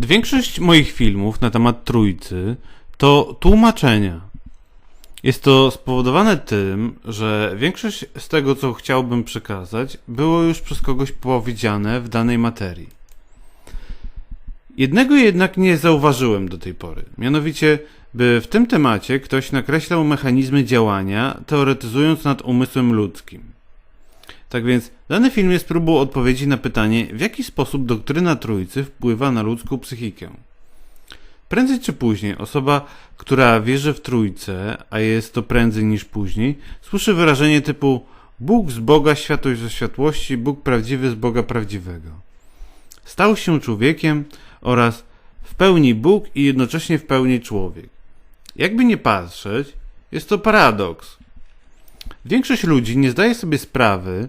Większość moich filmów na temat Trójcy to tłumaczenia. Jest to spowodowane tym, że większość z tego, co chciałbym przekazać, było już przez kogoś powiedziane w danej materii. Jednego jednak nie zauważyłem do tej pory, mianowicie, by w tym temacie ktoś nakreślał mechanizmy działania, teoretyzując nad umysłem ludzkim. Tak więc dany film jest próbą odpowiedzi na pytanie, w jaki sposób doktryna Trójcy wpływa na ludzką psychikę. Prędzej czy później osoba, która wierzy w Trójcę, a jest to prędzej niż później, słyszy wyrażenie typu Bóg z Boga, światłość ze światłości, Bóg prawdziwy z Boga prawdziwego. Stał się człowiekiem oraz w pełni Bóg i jednocześnie w pełni człowiek. Jakby nie patrzeć, jest to paradoks. Większość ludzi nie zdaje sobie sprawy,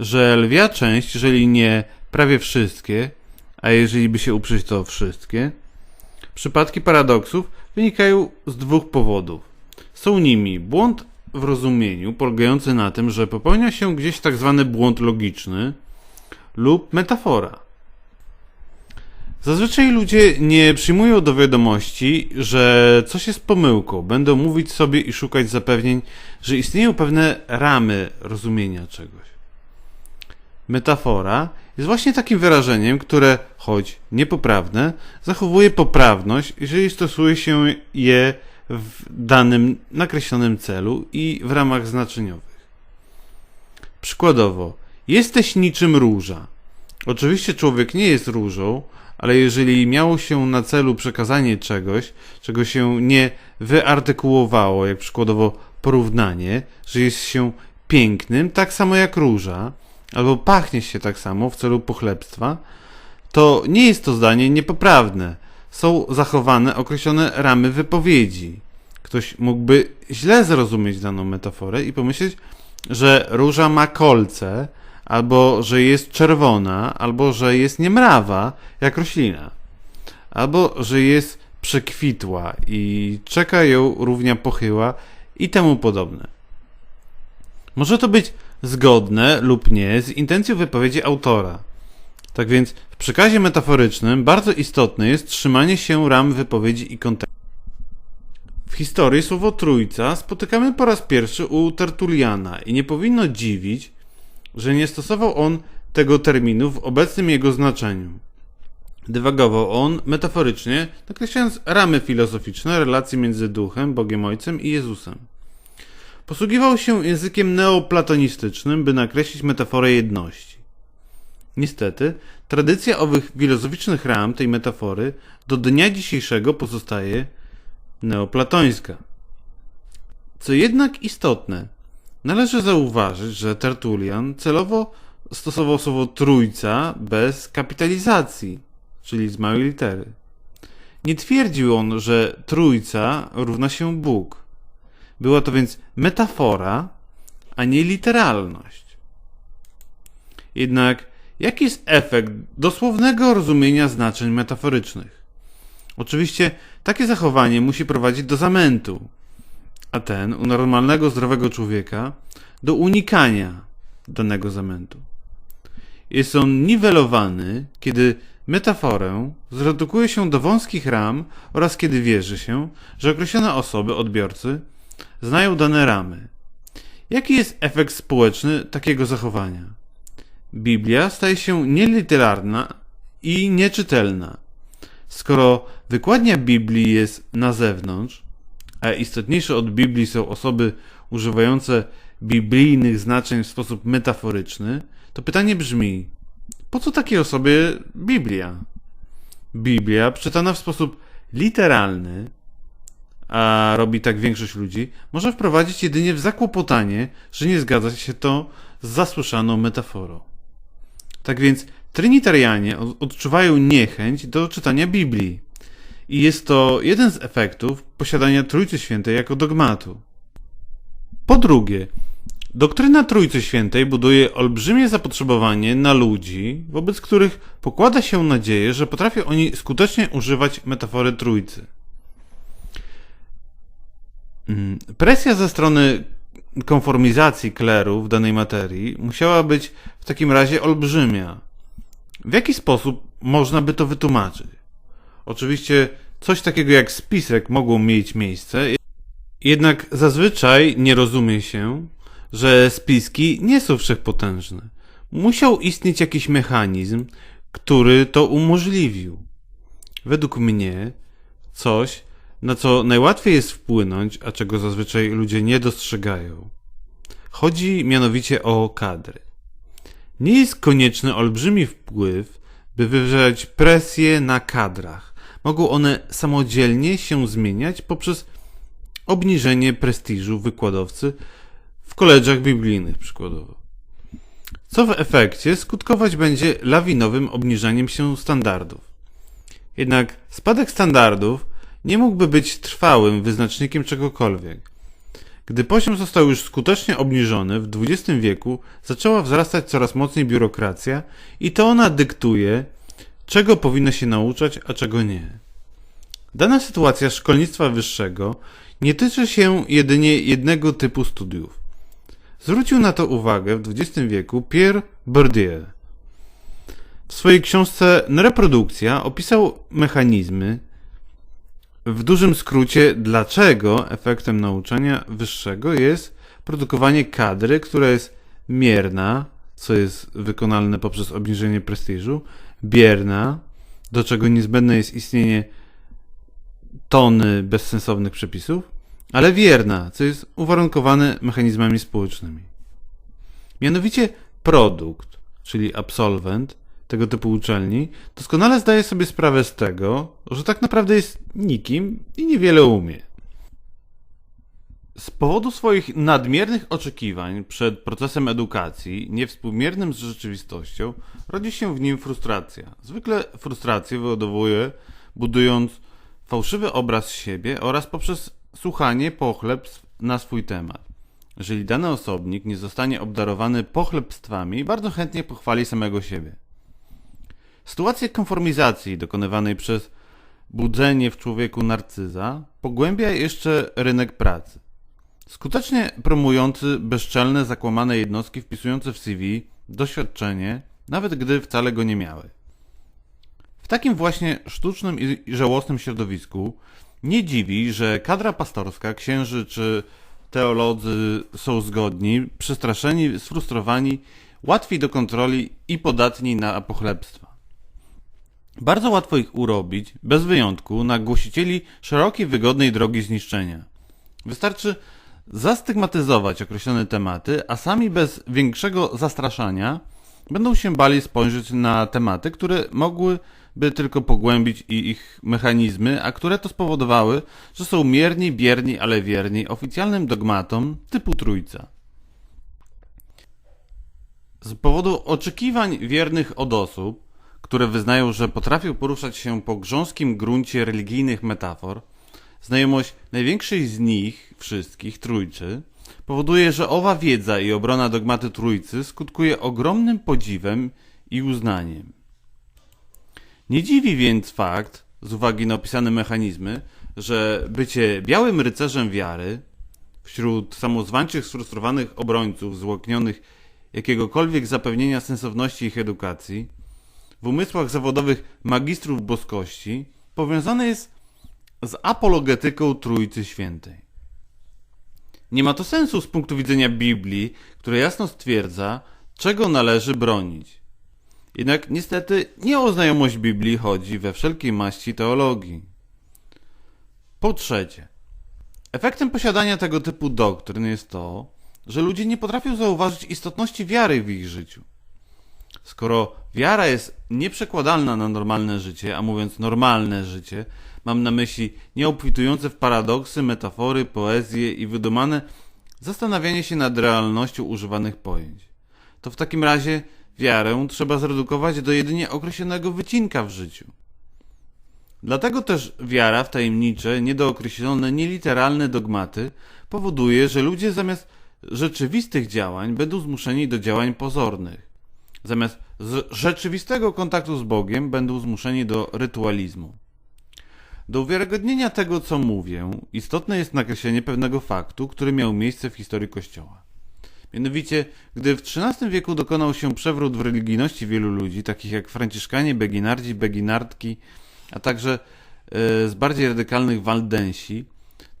że lwia część, jeżeli nie prawie wszystkie, a jeżeli by się uprzeć to wszystkie, przypadki paradoksów wynikają z dwóch powodów. Są nimi błąd w rozumieniu, polegający na tym, że popełnia się gdzieś tak zwany błąd logiczny lub metafora. Zazwyczaj ludzie nie przyjmują do wiadomości, że coś jest pomyłką. Będą mówić sobie i szukać zapewnień, że istnieją pewne ramy rozumienia czegoś. Metafora jest właśnie takim wyrażeniem, które, choć niepoprawne, zachowuje poprawność, jeżeli stosuje się je w danym nakreślonym celu i w ramach znaczeniowych. Przykładowo, jesteś niczym róża. Oczywiście człowiek nie jest różą, ale jeżeli miało się na celu przekazanie czegoś, czego się nie wyartykułowało, jak przykładowo porównanie, że jest się pięknym, tak samo jak róża, albo pachnie się tak samo w celu pochlebstwa, to nie jest to zdanie niepoprawne. Są zachowane określone ramy wypowiedzi. Ktoś mógłby źle zrozumieć daną metaforę i pomyśleć, że róża ma kolce, albo że jest czerwona, albo że jest niemrawa, jak roślina, albo że jest przekwitła i czeka ją równia pochyła i temu podobne. Może to być zgodne lub nie z intencją wypowiedzi autora. Tak więc w przekazie metaforycznym bardzo istotne jest trzymanie się ram wypowiedzi i kontekstu. W historii słowo trójca spotykamy po raz pierwszy u Tertuliana i nie powinno dziwić, że nie stosował on tego terminu w obecnym jego znaczeniu. Dywagował on metaforycznie, nakreślając ramy filozoficzne relacji między duchem, Bogiem Ojcem i Jezusem. Posługiwał się językiem neoplatonistycznym, by nakreślić metaforę jedności. Niestety, tradycja owych filozoficznych ram tej metafory do dnia dzisiejszego pozostaje neoplatońska. Co jednak istotne, należy zauważyć, że Tertulian celowo stosował słowo trójca bez kapitalizacji, czyli z małej litery. Nie twierdził on, że trójca równa się Bóg. Była to więc metafora, a nie literalność. Jednak jaki jest efekt dosłownego rozumienia znaczeń metaforycznych? Oczywiście takie zachowanie musi prowadzić do zamętu, a ten u normalnego, zdrowego człowieka do unikania danego zamętu. Jest on niwelowany, kiedy metaforę zredukuje się do wąskich ram oraz kiedy wierzy się, że określone osoby, odbiorcy, znają dane ramy. Jaki jest efekt społeczny takiego zachowania? Biblia staje się nieliterarna i nieczytelna. Skoro wykładnia Biblii jest na zewnątrz, a istotniejsze od Biblii są osoby używające biblijnych znaczeń w sposób metaforyczny, to pytanie brzmi: po co takiej osobie Biblia? Biblia, przeczytana w sposób literalny, a robi tak większość ludzi, może wprowadzić jedynie w zakłopotanie, że nie zgadza się to z zasłyszaną metaforą. Tak więc Trinitarianie odczuwają niechęć do czytania Biblii. I jest to jeden z efektów posiadania Trójcy Świętej jako dogmatu. Po drugie, doktryna Trójcy Świętej buduje olbrzymie zapotrzebowanie na ludzi, wobec których pokłada się nadzieję, że potrafią oni skutecznie używać metafory Trójcy. Mm, presja ze strony konformizacji kleru w danej materii musiała być w takim razie olbrzymia. W jaki sposób można by to wytłumaczyć? Oczywiście coś takiego jak spisek mogło mieć miejsce, jednak zazwyczaj nie rozumie się, że spiski nie są wszechpotężne. Musiał istnieć jakiś mechanizm, który to umożliwił. Według mnie coś, na co najłatwiej jest wpłynąć, a czego zazwyczaj ludzie nie dostrzegają. Chodzi mianowicie o kadry. Nie jest konieczny olbrzymi wpływ, by wywrzeć presję na kadrach. Mogą one samodzielnie się zmieniać poprzez obniżenie prestiżu wykładowcy w koledżach biblijnych przykładowo. Co w efekcie skutkować będzie lawinowym obniżaniem się standardów. Jednak spadek standardów nie mógłby być trwałym wyznacznikiem czegokolwiek. Gdy poziom został już skutecznie obniżony, w XX wieku zaczęła wzrastać coraz mocniej biurokracja i to ona dyktuje, czego powinno się nauczać, a czego nie. Dana sytuacja szkolnictwa wyższego nie tyczy się jedynie jednego typu studiów. Zwrócił na to uwagę w XX wieku Pierre Bourdieu. W swojej książce Reprodukcja opisał mechanizmy, w dużym skrócie, dlaczego efektem nauczania wyższego jest produkowanie kadry, która jest mierna, co jest wykonalne poprzez obniżenie prestiżu, bierna, do czego niezbędne jest istnienie tony bezsensownych przepisów, ale wierna, co jest uwarunkowane mechanizmami społecznymi. Mianowicie produkt, czyli absolwent tego typu uczelni, doskonale zdaje sobie sprawę z tego, że tak naprawdę jest nikim i niewiele umie. Z powodu swoich nadmiernych oczekiwań przed procesem edukacji, niewspółmiernym z rzeczywistością, rodzi się w nim frustracja. Zwykle frustrację wyładowuje, budując fałszywy obraz siebie oraz poprzez słuchanie pochlebstw na swój temat. Jeżeli dany osobnik nie zostanie obdarowany pochlebstwami, bardzo chętnie pochwali samego siebie. Sytuacja konformizacji dokonywanej przez budzenie w człowieku narcyza pogłębia jeszcze rynek pracy. Skutecznie promujący bezczelne, zakłamane jednostki wpisujące w CV doświadczenie, nawet gdy wcale go nie miały. W takim właśnie sztucznym i żałosnym środowisku nie dziwi, że kadra pastorska, księży czy teolodzy są zgodni, przestraszeni, sfrustrowani, łatwi do kontroli i podatni na pochlebstwa. Bardzo łatwo ich urobić, bez wyjątku, na głosicieli szerokiej, wygodnej drogi zniszczenia. Wystarczy zastygmatyzować określone tematy, a sami bez większego zastraszania będą się bali spojrzeć na tematy, które mogły by tylko pogłębić ich mechanizmy, a które to spowodowały, że są mierni, bierni, ale wierni oficjalnym dogmatom typu trójca. Z powodu oczekiwań wiernych od osób, które wyznają, że potrafią poruszać się po grząskim gruncie religijnych metafor, znajomość największej z nich wszystkich, trójczy, powoduje, że owa wiedza i obrona dogmaty trójcy skutkuje ogromnym podziwem i uznaniem. Nie dziwi więc fakt, z uwagi na opisane mechanizmy, że bycie białym rycerzem wiary wśród samozwańczych, sfrustrowanych obrońców złoknionych jakiegokolwiek zapewnienia sensowności ich edukacji, w umysłach zawodowych magistrów boskości powiązane jest z apologetyką Trójcy Świętej. Nie ma to sensu z punktu widzenia Biblii, która jasno stwierdza, czego należy bronić. Jednak niestety nie o znajomość Biblii chodzi we wszelkiej maści teologii. Po trzecie, efektem posiadania tego typu doktryn jest to, że ludzie nie potrafią zauważyć istotności wiary w ich życiu. Skoro wiara jest nieprzekładalna na normalne życie, a mówiąc normalne życie, mam na myśli nieobfitujące w paradoksy, metafory, poezję i wydumane zastanawianie się nad realnością używanych pojęć, to w takim razie Wiarę trzeba zredukować do jedynie określonego wycinka w życiu. Dlatego też wiara w tajemnicze, niedookreślone, nieliteralne dogmaty powoduje, że ludzie zamiast rzeczywistych działań będą zmuszeni do działań pozornych. Zamiast rzeczywistego kontaktu z Bogiem będą zmuszeni do rytualizmu. Do uwiarygodnienia tego, co mówię, istotne jest nakreślenie pewnego faktu, który miał miejsce w historii Kościoła. Mianowicie, gdy w XIII wieku dokonał się przewrót w religijności wielu ludzi, takich jak Franciszkanie, Beginardzi, Beginardki, a także z bardziej radykalnych Waldensi,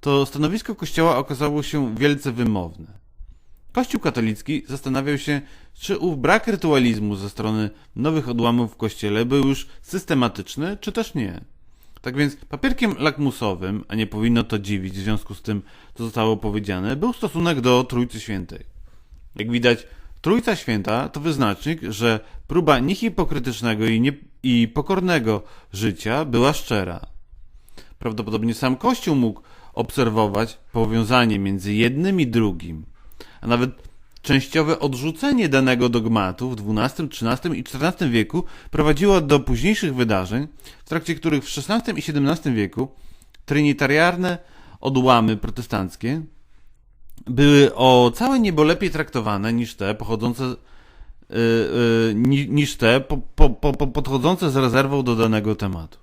to stanowisko Kościoła okazało się wielce wymowne. Kościół katolicki zastanawiał się, czy ów brak rytualizmu ze strony nowych odłamów w Kościele był już systematyczny, czy też nie. Tak więc papierkiem lakmusowym, a nie powinno to dziwić w związku z tym, co zostało powiedziane, był stosunek do Trójcy Świętej. Jak widać, Trójca Święta to wyznacznik, że próba niehipokrytycznego i, nie, i pokornego życia była szczera. Prawdopodobnie sam Kościół mógł obserwować powiązanie między jednym i drugim, a nawet częściowe odrzucenie danego dogmatu w XII, XIII i XIV wieku prowadziło do późniejszych wydarzeń, w trakcie których w XVI i XVII wieku trinitariarne odłamy protestanckie były o całe niebo lepiej traktowane niż te pochodzące yy, ni- niż te po, po, po- podchodzące z rezerwą do danego tematu.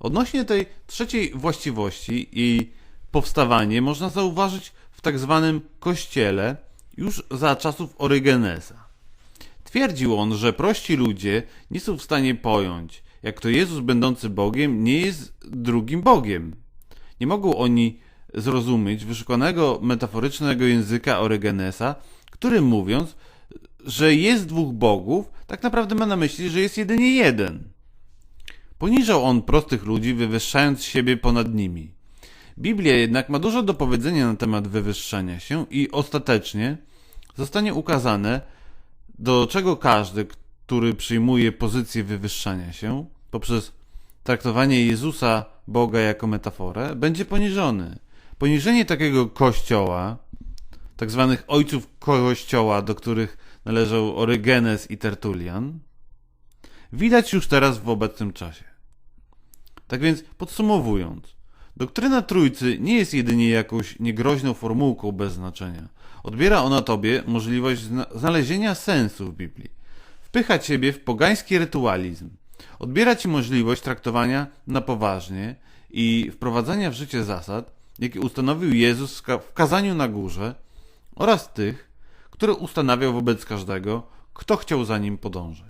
Odnośnie tej trzeciej właściwości i powstawanie można zauważyć w tak zwanym kościele już za czasów Orygenesa. Twierdził on, że prości ludzie nie są w stanie pojąć, jak to Jezus będący Bogiem nie jest drugim Bogiem. Nie mogą oni zrozumieć wyszukanego metaforycznego języka Orygenesa, który mówiąc, że jest dwóch bogów, tak naprawdę ma na myśli, że jest jedynie jeden. Poniżał on prostych ludzi, wywyższając siebie ponad nimi. Biblia jednak ma dużo do powiedzenia na temat wywyższania się i ostatecznie zostanie ukazane, do czego każdy, który przyjmuje pozycję wywyższania się poprzez traktowanie Jezusa, Boga jako metaforę, będzie poniżony. Poniżenie takiego kościoła, tak zwanych ojców kościoła, do których należał Orygenes i Tertulian, widać już teraz w obecnym czasie. Tak więc podsumowując, doktryna Trójcy nie jest jedynie jakąś niegroźną formułką bez znaczenia. Odbiera ona tobie możliwość zna- znalezienia sensu w Biblii. Wpycha ciebie w pogański rytualizm. Odbiera ci możliwość traktowania na poważnie i wprowadzania w życie zasad, jakie ustanowił Jezus w kazaniu na górze oraz tych, które ustanawiał wobec każdego, kto chciał za nim podążać.